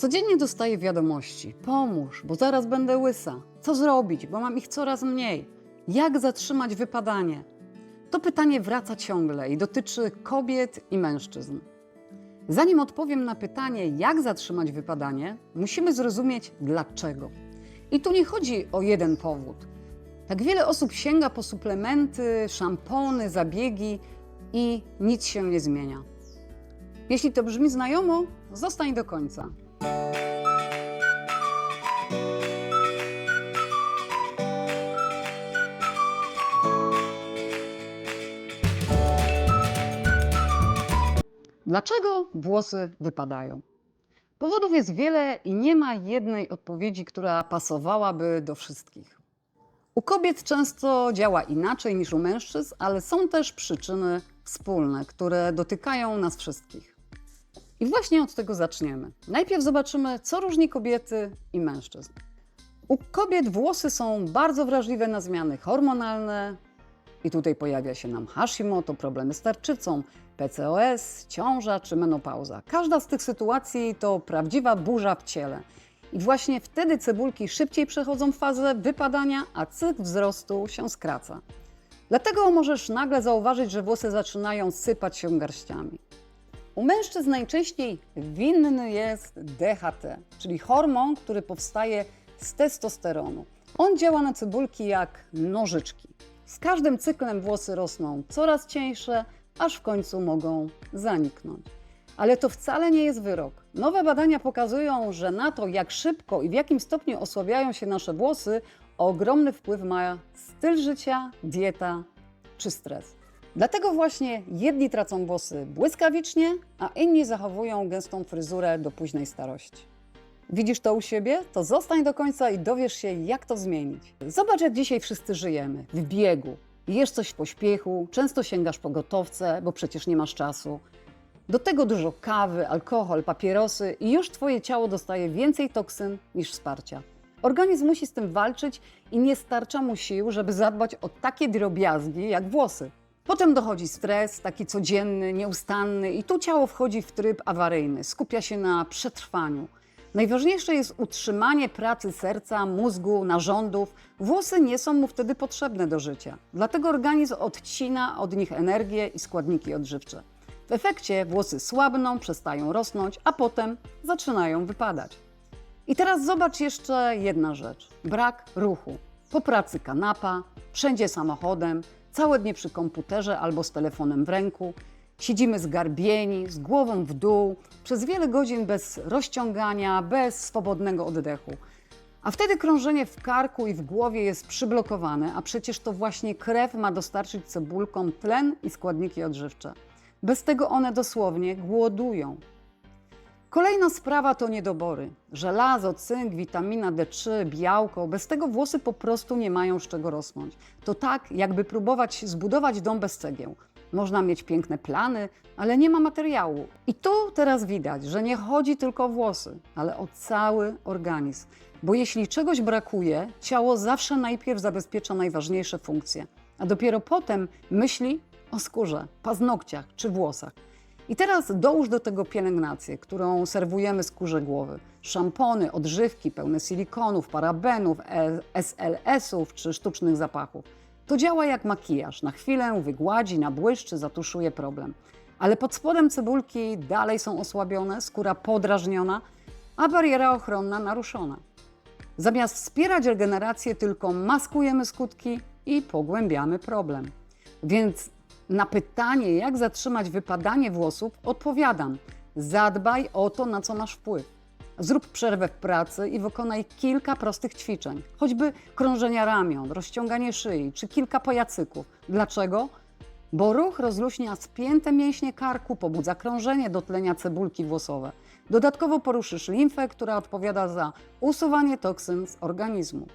Codziennie dostaję wiadomości: pomóż, bo zaraz będę łysa. Co zrobić, bo mam ich coraz mniej? Jak zatrzymać wypadanie? To pytanie wraca ciągle i dotyczy kobiet i mężczyzn. Zanim odpowiem na pytanie, jak zatrzymać wypadanie, musimy zrozumieć dlaczego. I tu nie chodzi o jeden powód. Tak wiele osób sięga po suplementy, szampony, zabiegi i nic się nie zmienia. Jeśli to brzmi znajomo, zostań do końca. Dlaczego włosy wypadają? Powodów jest wiele i nie ma jednej odpowiedzi, która pasowałaby do wszystkich. U kobiet często działa inaczej niż u mężczyzn, ale są też przyczyny wspólne, które dotykają nas wszystkich. I właśnie od tego zaczniemy. Najpierw zobaczymy, co różni kobiety i mężczyzn. U kobiet włosy są bardzo wrażliwe na zmiany hormonalne, i tutaj pojawia się nam Hashimoto, problemy z tarczycą, PCOS, ciąża czy menopauza. Każda z tych sytuacji to prawdziwa burza w ciele. I właśnie wtedy cebulki szybciej przechodzą fazę wypadania, a cykl wzrostu się skraca. Dlatego możesz nagle zauważyć, że włosy zaczynają sypać się garściami. U mężczyzn najczęściej winny jest DHT, czyli hormon, który powstaje z testosteronu. On działa na cebulki jak nożyczki. Z każdym cyklem włosy rosną coraz cieńsze, aż w końcu mogą zaniknąć. Ale to wcale nie jest wyrok. Nowe badania pokazują, że na to, jak szybko i w jakim stopniu osłabiają się nasze włosy, ogromny wpływ ma styl życia, dieta czy stres. Dlatego właśnie jedni tracą włosy błyskawicznie, a inni zachowują gęstą fryzurę do późnej starości. Widzisz to u siebie? To zostań do końca i dowiesz się, jak to zmienić. Zobacz, jak dzisiaj wszyscy żyjemy w biegu. Jesz coś w pośpiechu, często sięgasz po gotowce, bo przecież nie masz czasu. Do tego dużo kawy, alkohol, papierosy i już Twoje ciało dostaje więcej toksyn niż wsparcia. Organizm musi z tym walczyć i nie starcza mu sił, żeby zadbać o takie drobiazgi jak włosy. Potem dochodzi stres, taki codzienny, nieustanny, i tu ciało wchodzi w tryb awaryjny, skupia się na przetrwaniu. Najważniejsze jest utrzymanie pracy serca, mózgu, narządów. Włosy nie są mu wtedy potrzebne do życia. Dlatego organizm odcina od nich energię i składniki odżywcze. W efekcie włosy słabną, przestają rosnąć, a potem zaczynają wypadać. I teraz zobacz jeszcze jedna rzecz: brak ruchu. Po pracy kanapa, wszędzie samochodem, całe dnie przy komputerze albo z telefonem w ręku. Siedzimy zgarbieni, z głową w dół, przez wiele godzin bez rozciągania, bez swobodnego oddechu. A wtedy krążenie w karku i w głowie jest przyblokowane, a przecież to właśnie krew ma dostarczyć cebulkom tlen i składniki odżywcze. Bez tego one dosłownie głodują. Kolejna sprawa to niedobory. Żelazo, cynk, witamina D3, białko. Bez tego włosy po prostu nie mają z czego rosnąć. To tak, jakby próbować zbudować dom bez cegieł. Można mieć piękne plany, ale nie ma materiału. I tu teraz widać, że nie chodzi tylko o włosy, ale o cały organizm. Bo jeśli czegoś brakuje, ciało zawsze najpierw zabezpiecza najważniejsze funkcje, a dopiero potem myśli o skórze, paznokciach czy włosach. I teraz dołóż do tego pielęgnację, którą serwujemy skórze głowy. Szampony, odżywki pełne silikonów, parabenów, SLS-ów czy sztucznych zapachów. To działa jak makijaż. Na chwilę wygładzi, nabłyszczy, zatuszuje problem. Ale pod spodem cebulki dalej są osłabione, skóra podrażniona, a bariera ochronna naruszona. Zamiast wspierać regenerację, tylko maskujemy skutki i pogłębiamy problem. Więc na pytanie, jak zatrzymać wypadanie włosów, odpowiadam: zadbaj o to, na co masz wpływ. Zrób przerwę w pracy i wykonaj kilka prostych ćwiczeń, choćby krążenia ramion, rozciąganie szyi czy kilka pajacyków. Dlaczego? Bo ruch rozluźnia spięte mięśnie karku, pobudza krążenie, dotlenia cebulki włosowe. Dodatkowo poruszysz limfę, która odpowiada za usuwanie toksyn z organizmu.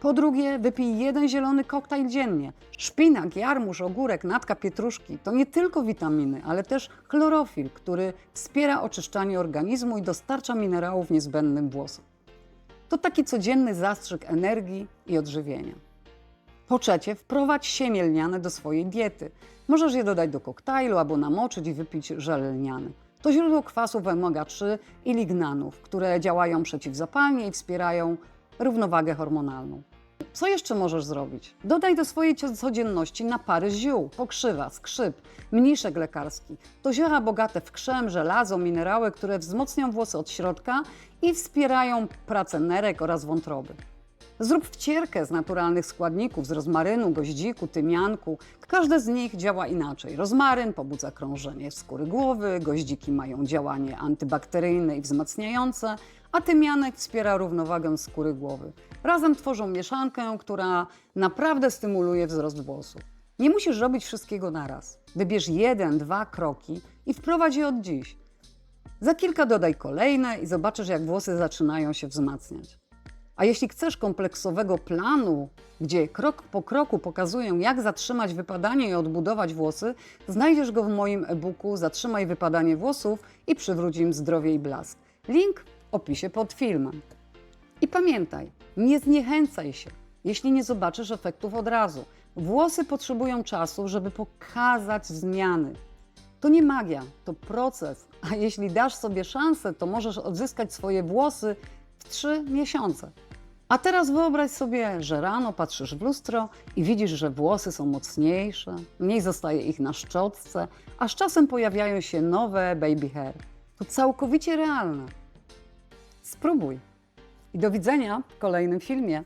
Po drugie, wypij jeden zielony koktajl dziennie. Szpinak, jarmuż, ogórek, natka pietruszki to nie tylko witaminy, ale też chlorofil, który wspiera oczyszczanie organizmu i dostarcza minerałów niezbędnym włosom. To taki codzienny zastrzyk energii i odżywienia. Po trzecie, wprowadź siemię lniane do swojej diety. Możesz je dodać do koktajlu albo namoczyć i wypić żel lniany. To źródło kwasów omega-3 i lignanów, które działają przeciwzapalnie i wspierają równowagę hormonalną. Co jeszcze możesz zrobić? Dodaj do swojej codzienności napary ziół, pokrzywa, skrzyp, mniszek lekarski. To ziora bogate w krzem, żelazo, minerały, które wzmocnią włosy od środka i wspierają pracę nerek oraz wątroby. Zrób wcierkę z naturalnych składników, z rozmarynu, goździku, tymianku. Każde z nich działa inaczej. Rozmaryn pobudza krążenie skóry głowy, goździki mają działanie antybakteryjne i wzmacniające, a tymianek wspiera równowagę skóry głowy. Razem tworzą mieszankę, która naprawdę stymuluje wzrost włosów. Nie musisz robić wszystkiego naraz. Wybierz jeden, dwa kroki i wprowadź je od dziś. Za kilka dodaj kolejne i zobaczysz, jak włosy zaczynają się wzmacniać. A jeśli chcesz kompleksowego planu, gdzie krok po kroku pokazuję, jak zatrzymać wypadanie i odbudować włosy, znajdziesz go w moim e-booku Zatrzymaj wypadanie włosów i przywróć im zdrowie i blask. Link w opisie pod filmem. I pamiętaj, nie zniechęcaj się, jeśli nie zobaczysz efektów od razu. Włosy potrzebują czasu, żeby pokazać zmiany. To nie magia, to proces, a jeśli dasz sobie szansę, to możesz odzyskać swoje włosy w 3 miesiące. A teraz wyobraź sobie, że rano patrzysz w lustro i widzisz, że włosy są mocniejsze, mniej zostaje ich na szczotce, a z czasem pojawiają się nowe baby hair. To całkowicie realne. Spróbuj. I do widzenia w kolejnym filmie.